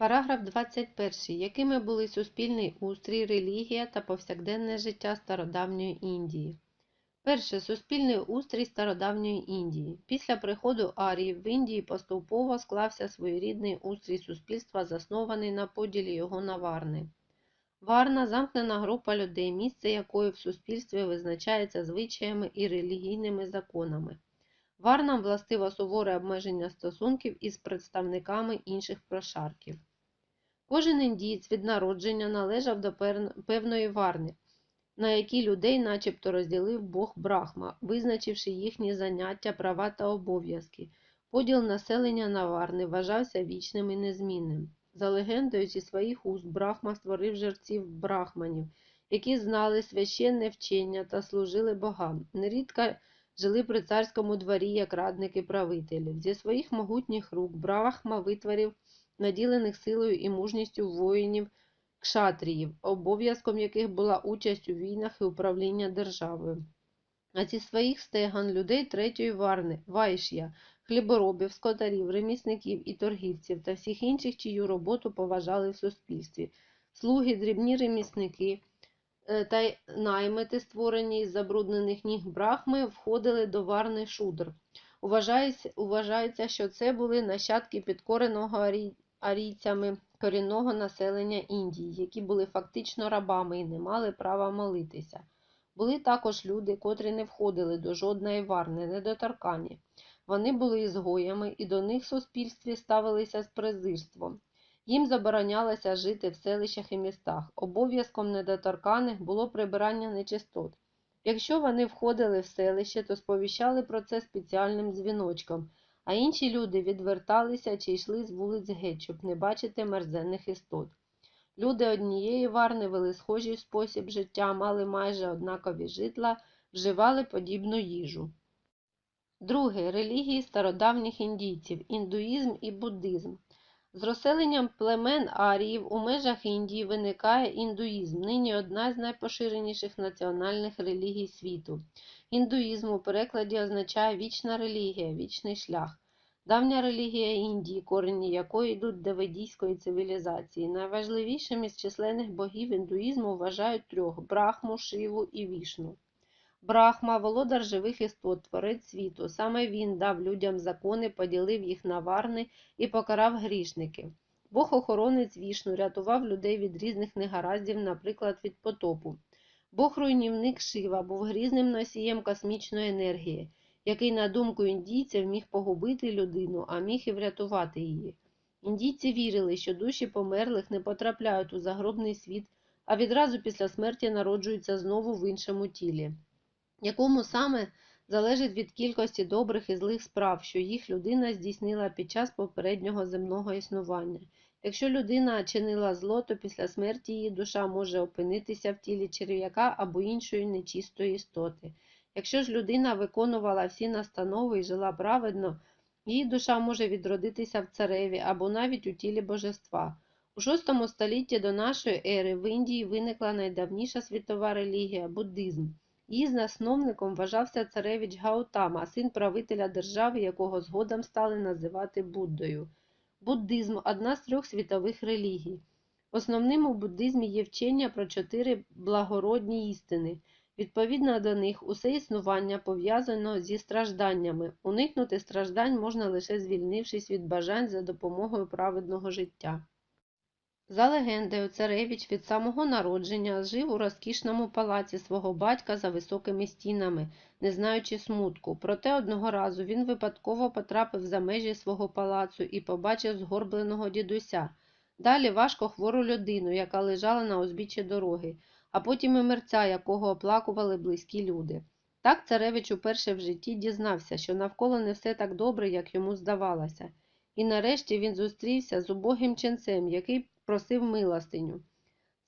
Параграф 21. Якими були суспільний устрій, релігія та повсякденне життя стародавньої Індії? Перше. Суспільний устрій стародавньої Індії. Після приходу Аріїв в Індії поступово склався своєрідний устрій суспільства, заснований на поділі його на варни. Варна – замкнена група людей, місце якої в суспільстві визначається звичаями і релігійними законами. Варнам властиво суворе обмеження стосунків із представниками інших прошарків. Кожен індієць від народження належав до певної варни, на якій людей начебто розділив Бог Брахма, визначивши їхні заняття, права та обов'язки. Поділ населення на варни вважався вічним і незмінним. За легендою, зі своїх уст Брахма створив жерців брахманів, які знали священне вчення та служили богам. Нерідко жили при царському дворі як радники правителів. Зі своїх могутніх рук Брахма витворив наділених силою і мужністю воїнів кшатріїв, обов'язком яких була участь у війнах і управління державою. А зі своїх стеган людей третьої варни, вайш'я, хліборобів, скотарів, ремісників і торгівців та всіх інших, чию роботу поважали в суспільстві. Слуги, дрібні ремісники е, та й наймити, створені із забруднених ніг брахми, входили до варни шудр. Вважається, що це були нащадки підкореного арійцями корінного населення Індії, які були фактично рабами і не мали права молитися. Були також люди, котрі не входили до жодної варни, недоторкані. Вони були ізгоями і до них в суспільстві ставилися з презирством. Їм заборонялося жити в селищах і містах. Обов'язком недоторканих було прибирання нечистот. Якщо вони входили в селище, то сповіщали про це спеціальним дзвіночком, а інші люди відверталися чи йшли з вулиць геть, щоб не бачити мерзенних істот. Люди однієї варни вели схожий спосіб життя, мали майже однакові житла, вживали подібну їжу. Друге. Релігії стародавніх індійців – індуїзм і буддизм. З розселенням племен аріїв у межах Індії виникає індуїзм, нині одна з найпоширеніших національних релігій світу. Індуїзм у перекладі означає вічна релігія, вічний шлях. Давня релігія Індії, корені якої йдуть до ведійської цивілізації. Найважливішим із численних богів індуїзму вважають трьох – Брахму, Шиву і Вішну. Брахма – володар живих істот, творець світу. Саме він дав людям закони, поділив їх на варни і покарав грішників. Бог-охоронець Вішну рятував людей від різних негараздів, наприклад, від потопу. Бог-руйнівник Шива був грізним носієм космічної енергії, який, на думку індійців, міг погубити людину, а міг і врятувати її. Індійці вірили, що душі померлих не потрапляють у загробний світ, а відразу після смерті народжуються знову в іншому тілі якому саме залежить від кількості добрих і злих справ, що їх людина здійснила під час попереднього земного існування. Якщо людина чинила зло, то після смерті її душа може опинитися в тілі черв'яка або іншої нечистої істоти. Якщо ж людина виконувала всі настанови і жила праведно, її душа може відродитися в цареві або навіть у тілі божества. У VI столітті до нашої ери в Індії виникла найдавніша світова релігія буддизм. Її засновником вважався царевич Гаутама, син правителя держави, якого згодом стали називати Буддою. Буддизм одна з трьох світових релігій. Основним у буддизмі є вчення про чотири благородні істини. Відповідно до них, усе існування пов'язано зі стражданнями. Уникнути страждань можна лише звільнившись від бажань за допомогою праведного життя. За легендою, царевич від самого народження жив у розкішному палаці свого батька за високими стінами, не знаючи смутку. Проте одного разу він випадково потрапив за межі свого палацу і побачив згорбленого дідуся. Далі важко хвору людину, яка лежала на узбіччі дороги, а потім і мерця, якого оплакували близькі люди. Так царевич уперше в житті дізнався, що навколо не все так добре, як йому здавалося. І нарешті він зустрівся з убогим ченцем, який просив милостиню.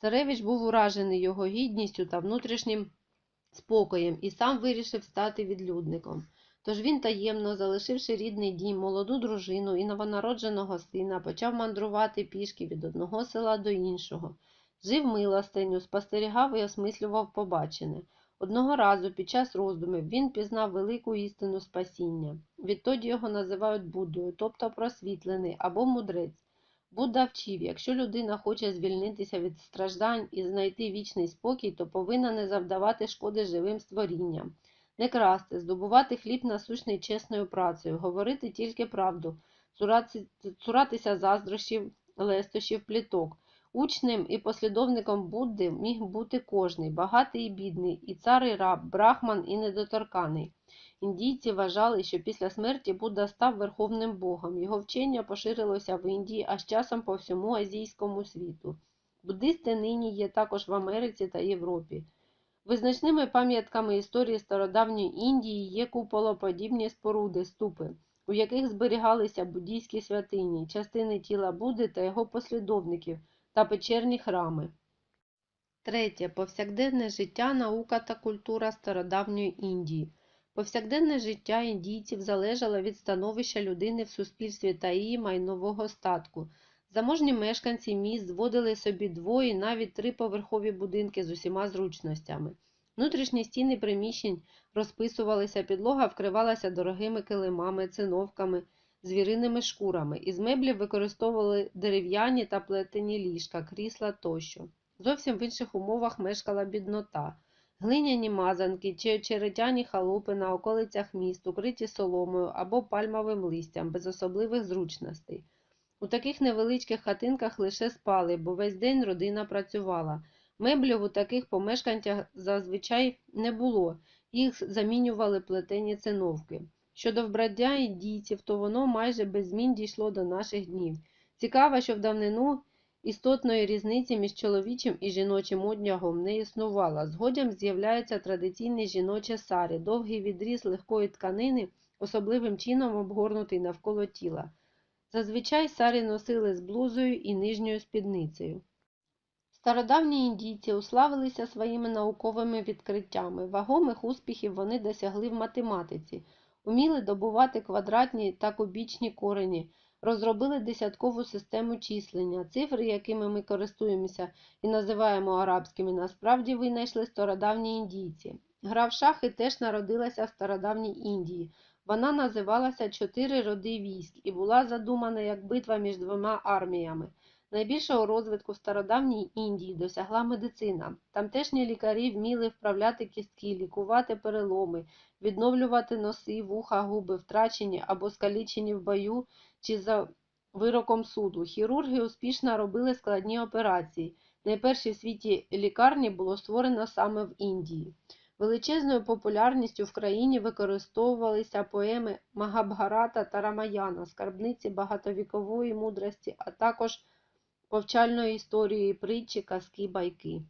Царевич був уражений його гідністю та внутрішнім спокоєм і сам вирішив стати відлюдником. Тож він таємно, залишивши рідний дім, молоду дружину і новонародженого сина, почав мандрувати пішки від одного села до іншого. Жив милостиню, спостерігав і осмислював побачене. Одного разу під час роздумів він пізнав велику істину спасіння. Відтоді його називають Буддою, тобто просвітлений або мудрець. Будда вчив, якщо людина хоче звільнитися від страждань і знайти вічний спокій, то повинна не завдавати шкоди живим створінням, не красти, здобувати хліб насущний чесною працею, говорити тільки правду, цуратися заздрощів, лестощів, пліток. Учнем і послідовником Будди міг бути кожний, багатий і бідний, і цар і раб, брахман і недоторканий. Індійці вважали, що після смерті Будда став верховним богом. Його вчення поширилося в Індії, а з часом по всьому азійському світу. Буддисти нині є також в Америці та Європі. Визначними пам'ятками історії стародавньої Індії є куполоподібні споруди, ступи, у яких зберігалися буддійські святині, частини тіла Будди та його послідовників та печерні храми. Третє. Повсякденне життя, наука та культура стародавньої Індії. Повсякденне життя індійців залежало від становища людини в суспільстві та її майнового статку. Заможні мешканці міст зводили собі двої, навіть триповерхові будинки з усіма зручностями. Внутрішні стіни приміщень розписувалися, підлога вкривалася дорогими килимами, циновками, звіриними шкурами. Із меблів використовували дерев'яні та плетені ліжка, крісла тощо. Зовсім в інших умовах мешкала біднота. Глиняні мазанки чи очеретяні халупи на околицях міст, укриті соломою або пальмовим листям, без особливих зручностей. У таких невеличких хатинках лише спали, бо весь день родина працювала. Меблів у таких помешканнях зазвичай не було, їх замінювали плетені циновки. Щодо вбраття індійців, то воно майже без змін дійшло до наших днів. Цікаво, що в давнину істотної різниці між чоловічим і жіночим одягом не існувало. Згодом з'являється традиційний жіноче сарі, довгий відріз легкої тканини, особливим чином обгорнутий навколо тіла. Зазвичай сарі носили з блузою і нижньою спідницею. Стародавні індійці уславилися своїми науковими відкриттями. Вагомих успіхів вони досягли в математиці, уміли добувати квадратні та кубічні корені, розробили десяткову систему числення. Цифри, якими ми користуємося і називаємо арабськими, насправді винайшли стародавні індійці. Гра в шахи теж народилася в стародавній Індії. Вона називалася Чотири роди військ і була задумана як битва між двома арміями. Найбільшого розвитку в стародавній Індії досягла медицина. Тамтешні лікарі вміли вправляти кістки, лікувати переломи, відновлювати носи, вуха, губи, втрачені або скалічені в бою чи за вироком суду. Хірурги успішно робили складні операції. Найперші в світі лікарні було створено саме в Індії. Величезною популярністю в країні використовувалися поеми Магабгарата та Рамаяна, скарбниці багатовікової мудрості, а також повчальної історії, притчі, казки, байки.